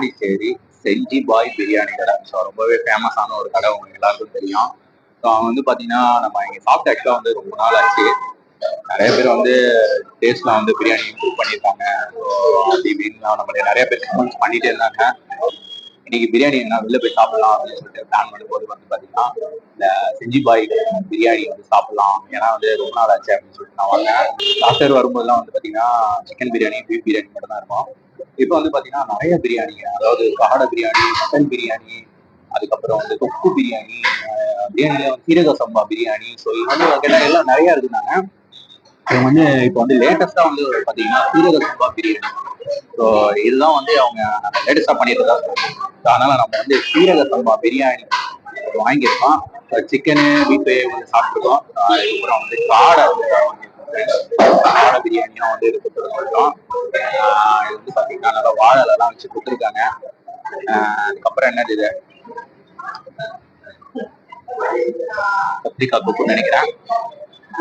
பாண்டிச்சேரி செஞ்சி பாய் பிரியாணி கடை. ஸோ ரொம்பவே ஃபேமஸான ஒரு கடை உங்களுக்கு எல்லாருக்கும் தெரியும். ஸோ அவன் வந்து பார்த்தீங்கன்னா நம்ம இங்கே சாப்பிட்ட ஆக்சுவலாக வந்து ரொம்ப நாள் ஆச்சு. நிறைய பேர் வந்து டேஸ்ட்லாம் வந்து பிரியாணி இம்ப்ரூவ் பண்ணியிருக்காங்க ஸோ அப்படி இப்படின்லாம் நம்ம நிறைய பேர் கமெண்ட்ஸ் பண்ணிட்டே இருந்தாங்க. இன்னைக்கு பிரியாணி என்ன? வெளில போய் சாப்பிடலாம் அப்படின்னு சொல்லிட்டு பிளான் பண்ணும்போது வந்து பாத்தீங்கன்னா இந்த செஞ்சி பாய் பிரியாணி வந்து சாப்பிடலாம். ஏன்னா வந்து ரொம்ப நாள் ஆச்சு அப்படின்னு சொல்லிட்டு நான் வாங்கினேன் லாஸ்ட் வரும்போதெல்லாம் வந்து பார்த்தீங்கன்னா சிக்கன் பிரியாணி பீஃப் பிரியாணி மட்டும் தான் இருக்கும். இப்போ வந்து பாத்தீங்கன்னா நிறைய பிரியாணி அதாவது காடை பிரியாணி மட்டன் பிரியாணி அதுக்கப்புறம் வந்து தொக்கு பிரியாணி பிரியாணில சீரக சம்பா பிரியாணி ஸோ இது வந்து எல்லாம் நிறைய இருக்குனாங்க இவங்க வந்து இப்போ வந்து லேட்டஸ்டா வந்து பாத்தீங்கன்னா சீரக பிரியாணி ஸோ இதுதான் வந்து அவங்க லேட்டஸ்டா பண்ணிட்டு தான் அதனால நம்ம வந்து சீரக சம்பா பிரியாணி வாங்கியிருக்கோம். சிக்கனு பீஃபு வந்து சாப்பிட்டுருக்கோம். அதுக்கப்புறம் வந்து காடை வந்து காடை பிரியாணியும் வந்து இது கொடுத்துருக்கோம். இது வந்து பாத்தீங்கன்னா நல்லா வாழலாம் வச்சு கொடுத்துருக்காங்க. அதுக்கப்புறம் என்னது இது? கத்திரிக்காய் தொக்குன்னு நினைக்கிறேன்.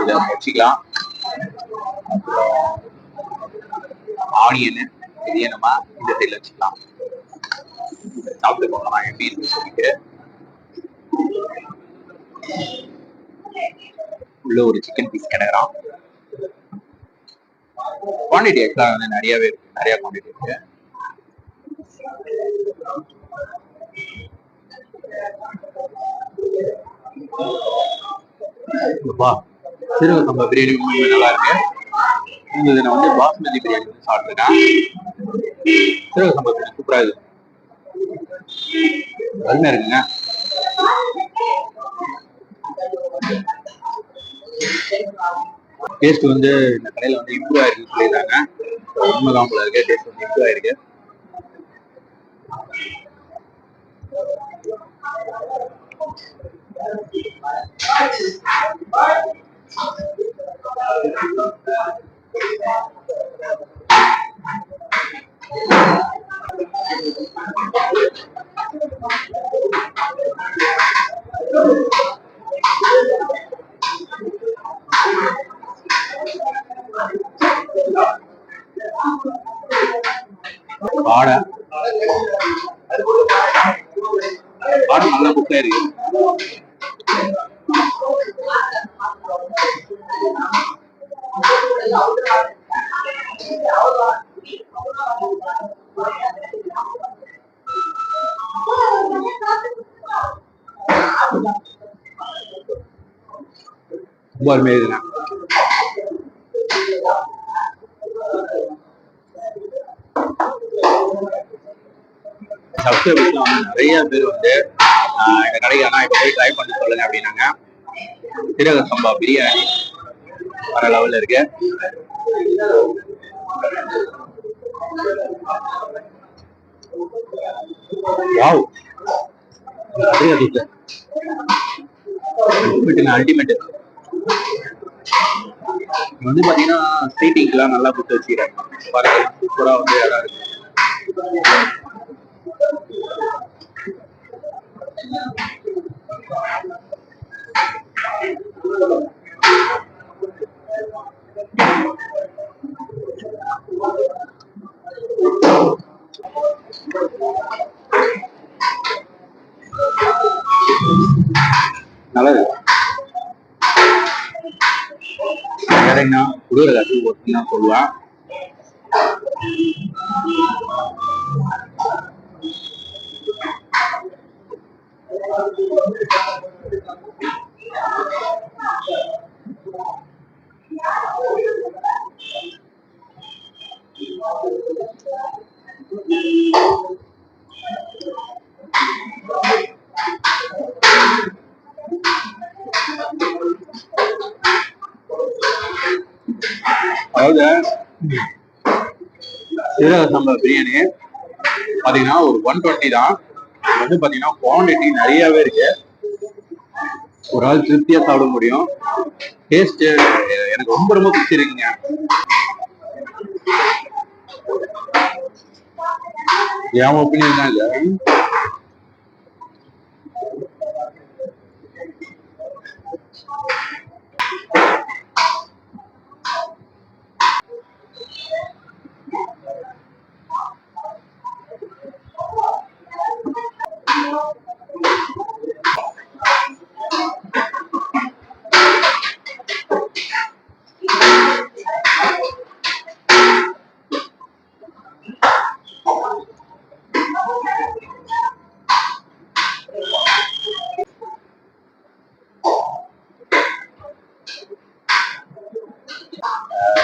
இதை வச்சுக்கலாம். ஆனியனு இது நம்ம இந்த சைட்ல வச்சுக்கலாம். சாப்பிட்டு போகலாம்? எப்படி இருக்கு சொல்லிட்டு. உள்ள ஒரு சிக்கன் பீஸ் கிடக்குறான். குவான்டிட்டி ஆக்சுவலா வந்து நிறையவே இருக்கு. நிறைய குவான்டிட்டி இருக்கு. வா சீரக சம்பா பிரியாணி உண்மையுமே நல்லா இருக்கு. நான் வந்து பாஸ்மதி பிரியாணி வந்து சாப்பிட்டுருக்கேன். சீரக சம்பா பிரியாணி சூப்பரா இருக்கு. அருமையா இருக்குங்க. டேஸ்ட் வந்து இந்த கடையில வந்து இம்ப்ரூவ் ஆயிருக்குன்னு சொல்லியிருக்காங்க உண்மைதான் போல இருக்கு டேஸ்ட் வந்து இம்ப்ரூவ் ஆயிருக்கு. Thank you. நல்லா குக்கா இருக்கு ரொம்ப அருமையா சப்ஸ்கிரைபர்ஸ்லாம் வந்து நிறைய பேர் வந்து இந்த எங்க கடைக்கு ஆனா இப்போ போய் ட்ரை பண்ணி சொல்லுங்க அப்படின்னாங்க. சீரக சம்பா பிரியாணி. வர லெவல்ல இருக்கு. வாவ் அல்டிமேட் வந்து பாத்தீங்கன்னா சீட்டிங்லாம் நல்லா கொடுத்து வச்சுக்கிறேன் பாருங்க சூப்பரா வந்து இடம் இருக்கு. நல்லது வேறங்கண்ணா குளிர கட்டி ஒட்டினா சொல்லுவேன் அதாவது சீரக சம்பா பிரியாணி பாத்தீங்கன்னா ஒரு ஒன் டுவெண்ட்டி தான். இது வந்து பாத்தீங்கன்னா குவான்டிட்டி நிறையவே இருக்கு. ஒரு ஆள் திருப்தியா சாப்பிட முடியும். டேஸ்ட் எனக்கு ரொம்ப ரொம்ப பிடிச்சிருக்குங்க என் ஒப்பீனியன் தான்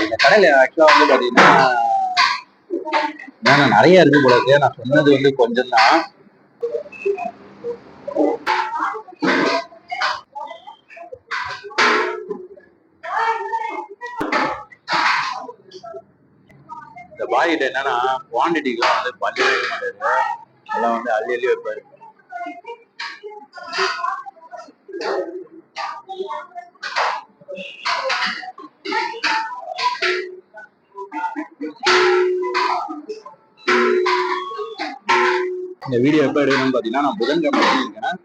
இந்த கடையில ஆக்சுவலா வந்து பாத்தீங்கன்னா ஏன்னா நிறைய இருக்கு போல இருக்கு. நான் சொன்னது வந்து கொஞ்சம் தான் இந்த பாய்கிட்ட என்னன்னா குவான்டிட்டிக்குலாம் வந்து பஞ்சவே மாட்டாரு. எல்லாம் வந்து அள்ளி அள்ளி வைப்பாரு. இந்த வீடியோ எப்போ எடுக்கணும்னு பார்த்தீங்கன்னா நான் புதன்கிழமை இருக்கேன்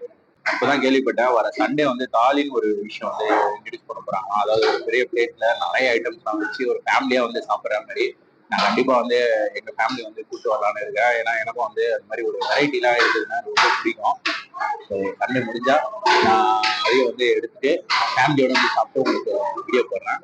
அப்போதான் கேள்விப்பட்டேன். வர சண்டே வந்து தாலின்னு ஒரு விஷயம் வந்து இன்ட்ரடியூஸ் பண்ண போறாங்க. அதாவது ஒரு பெரிய பிளேட்ல நிறைய ஐட்டம்ஸ்லாம் வச்சு ஒரு ஃபேமிலியா வந்து சாப்பிட்ற மாதிரி நான் கண்டிப்பா வந்து எங்க ஃபேமிலி வந்து கூட்டு வரலான்னு இருக்கேன். ஏன்னா எனக்கும் வந்து அது மாதிரி ஒரு வெரைட்டிலாம் இருக்குதுன்னா ரொம்ப பிடிக்கும். ஸோ சண்டே முடிஞ்சா நான் அதையும் வந்து எடுத்துட்டு ஃபேமிலியோட வந்து சாப்பிட்டு உங்களுக்கு வீடியோ போடுறேன்.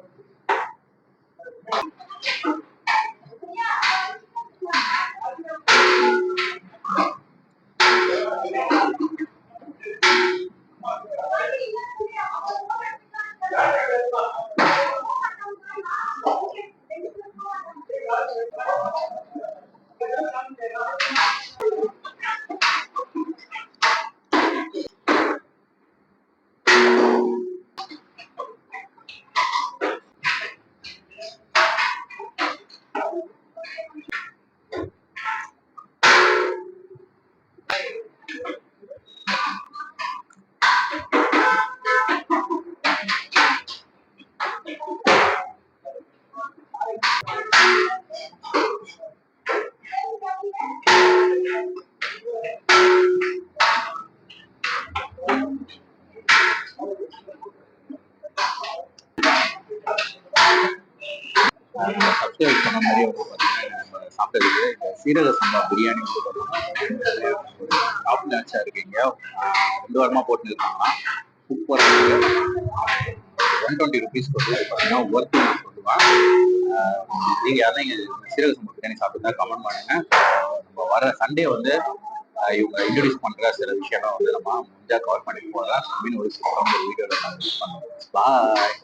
சாப்பிட்டதுக்கு இந்த சீரக சம்பா பிரியாணி வந்து பார்த்தீங்கன்னா டாப் நாச்சா இருக்கீங்க. ரெண்டு வாரமா போட்டுன்னு இருக்காங்கன்னா சூப்பராக இருக்கு. ஒன் டுவெண்ட்டி ருபீஸ் கொடுத்து பார்த்தீங்கன்னா ஒர்த்து சொல்லுவேன் நீங்கள் யாரும் இங்கே சீரக சம்பா பிரியாணி சாப்பிட்டு கமெண்ட் பண்ணுங்க. நம்ம வர சண்டே வந்து இவங்க இன்ட்ரடியூஸ் பண்ற சில விஷயம்லாம் வந்து நம்ம முடிஞ்சா கவர் பண்ணிட்டு போகலாம். அப்படின்னு ஒரு சூப்பரான ஒரு வீடியோவில் பாய்